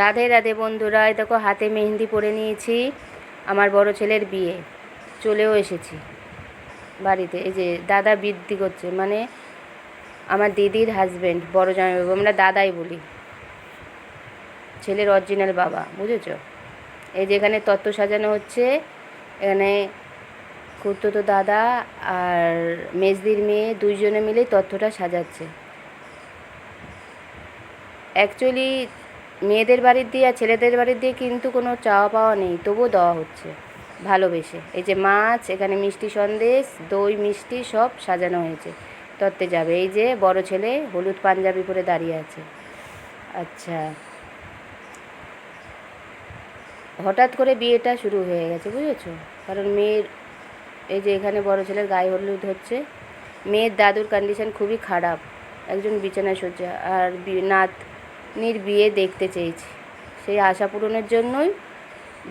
রাধে রাধে বন্ধুরা দেখো হাতে মেহেন্দি পরে নিয়েছি আমার বড় ছেলের বিয়ে। চলেও এসেছি বাড়িতে। এই যে দাদা বৃদ্ধি করছে মানে আমার দিদির হাজব্যান্ড বড় জামাইবাবু আমরা দাদাই বলি। ছেলের অরিজিনাল বাবা, বুঝেছ? এই যে এখানে তত্ত্ব সাজানো হচ্ছে, এখানে খুড়তো দাদা আর মেজদির মেয়ে দুইজনে মিলে তত্ত্বটা সাজাচ্ছে। অ্যাকচুয়ালি মেয়েদের বাড়ির দিয়ে আর ছেলেদের বাড়ির দিয়ে কিন্তু কোনো চাওয়া পাওয়া নেই, তবুও দেওয়া হচ্ছে ভালোবেসে। এই যে মাছ, এখানে মিষ্টি সন্দেশ, দই, মিষ্টি সব সাজানো হয়েছে। তত্ত্বে যাবে, এই যে বড় ছেলে হলুদ পাঞ্জাবি পরে দাঁড়িয়ে আছে। আচ্ছা। হঠাৎ করে বিয়েটা শুরু হয়ে গেছে, বুঝেছ? কারণ মেয়ের, এই যে এখানে বড় ছেলের গায়ে হলুদ হচ্ছে, মেয়ের দাদুর কন্ডিশন খুবই খারাপ। একজন বিছানায় শয্যা, আর বি- নাতনির বিয়ে দেখতে চেয়েছি। সেই আশা পূরণের জন্যই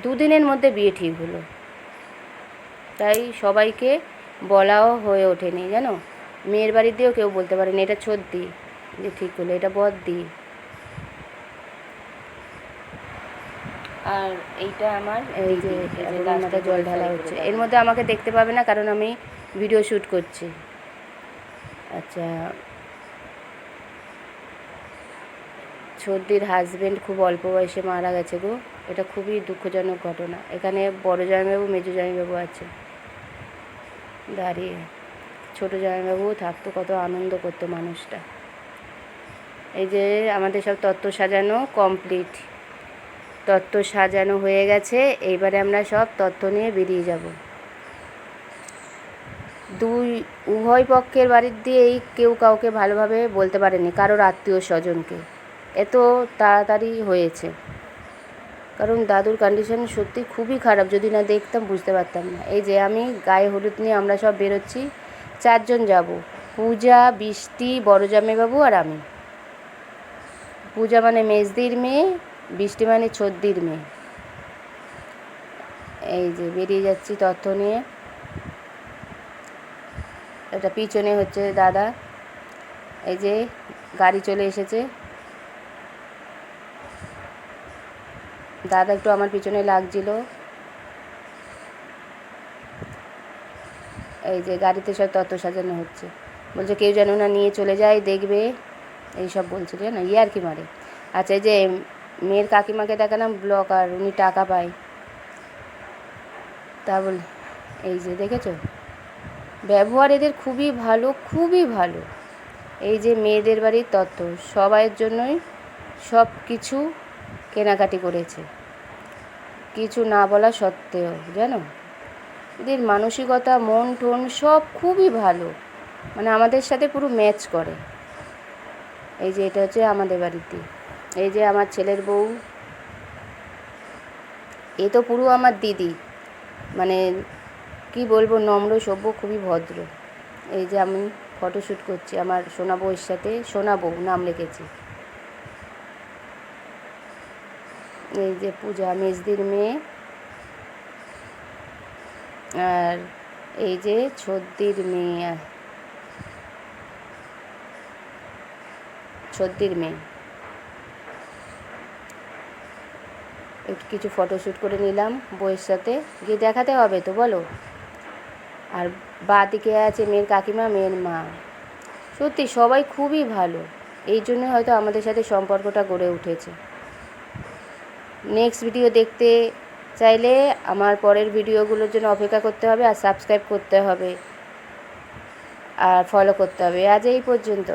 দুদিনের মধ্যে বিয়ে ঠিক হলো। তাই সবাইকে বলাও হয়ে ওঠেনি জানো? মেয়ের বাড়ি দিয়েও কেউ বলতে পারেনি এটা ছদ্দি যে ঠিক হলো এটা বদ বদ্দি আর এইটা আমার এই যে গরুর জল ঢালা হচ্ছে। এর মধ্যে আমাকে দেখতে পাবে না কারণ আমি ভিডিও শ্যুট করছি। আচ্ছা সর্দির হাজব্যান্ড খুব অল্প বয়সে মারা গেছে গো। এটা খুবই দুঃখজনক ঘটনা। এখানে বড় জামাইবাবু, মেজো জামাইবাবু আছে। দাঁড়িয়ে। ছোটো জামাইবাবুও থাকতো, কত আনন্দ করতো মানুষটা। এই যে আমাদের সব তত্ত্ব সাজানো কমপ্লিট তত্ত্ব সাজানো হয়ে গেছে। এইবারে আমরা সব তত্ত্ব নিয়ে বেরিয়ে যাব। দুই, উভয় পক্ষের বাড়ির দিয়েই কেউ কাউকে ভালোভাবে বলতে পারেনি, কারোর আত্মীয় স্বজনকে এত তাড়াতাড়ি হয়েছে। কারণ দাদুর কন্ডিশন সত্যি খুবই খারাপ, যদি না দেখতাম বুঝতে পারতাম না। এই যে আমি গায়ে হলুদ নিয়ে আমরা সব বেরোচ্ছি, চারজন যাব। পূজা, বৃষ্টি বড় জামাইবাবু আর আমি। পূজা মানে মেজদির মেয়ে, বৃষ্টি মানে ছদ্দির মেয়ে। এই যে বেরিয়ে যাচ্ছি তথ্য নিয়ে। এটা পিছনে হচ্ছে দাদা। এই যে গাড়ি চলে এসেছে। দাদা একটু আমার পিছনে লাগছিল। এই যে গাড়িতে সব তত্ত্ব সাজানো হচ্ছে। বলছে, কেউ যেন না নিয়ে চলে যায়, দেখবে। এই সব বলছিল না ইয়ে আর কি মারে? আচ্ছা এই যে মেয়ের কাকিমাকে দেখালাম, ব্লক, আর উনি টাকা পায়। তা বল, এই যে দেখেছ? ব্যবহার এদের খুবই ভালো খুবই ভালো। এই যে মেয়েদের বাড়ির তত্ত্ব, সবাইয়ের জন্যই সব কিছু কেনাকাটি করেছে। কিছু না বলা সত্ত্বেও, জানো? এদের মানসিকতা, মন টন সব খুবই ভালো। মানে আমাদের সাথে পুরো ম্যাচ করে। এই যে এটা হচ্ছে আমাদের বাড়িতে। এই যে আমার ছেলের বউ। এ তো পুরো আমার দিদি। মানে কি বলব, নম্র, সভ্য, খুবই ভদ্র। এই যে আমি ফটোশ্যুট করছি আমার সোনা বউয়ের সাথে, সোনা বউ নাম লিখেছি। এই যে পূজা মেজদির মেয়ে। আর এই যে ছদ্দির মেয়ে। ছদ্দির মেয়ে। একটু কিছু ফটোশ্যুট করে নিলাম বইয়ের সাথে। গিয়ে দেখাতে হবে তো, বলো। আর বা দিকে আছে মেয়ের কাকিমা, মেয়ের মা। সত্যি সবাই খুবই ভালো। এই জন্য হয়তো আমাদের সাথে সম্পর্কটা গড়ে উঠেছে। নেক্সট ভিডিও দেখতে চাইলে আমার পরের ভিডিওগুলোর জন্য অপেক্ষা করতে হবে আর সাবস্ক্রাইব করতে হবে। আর ফলো করতে হবে। আজ এই পর্যন্ত।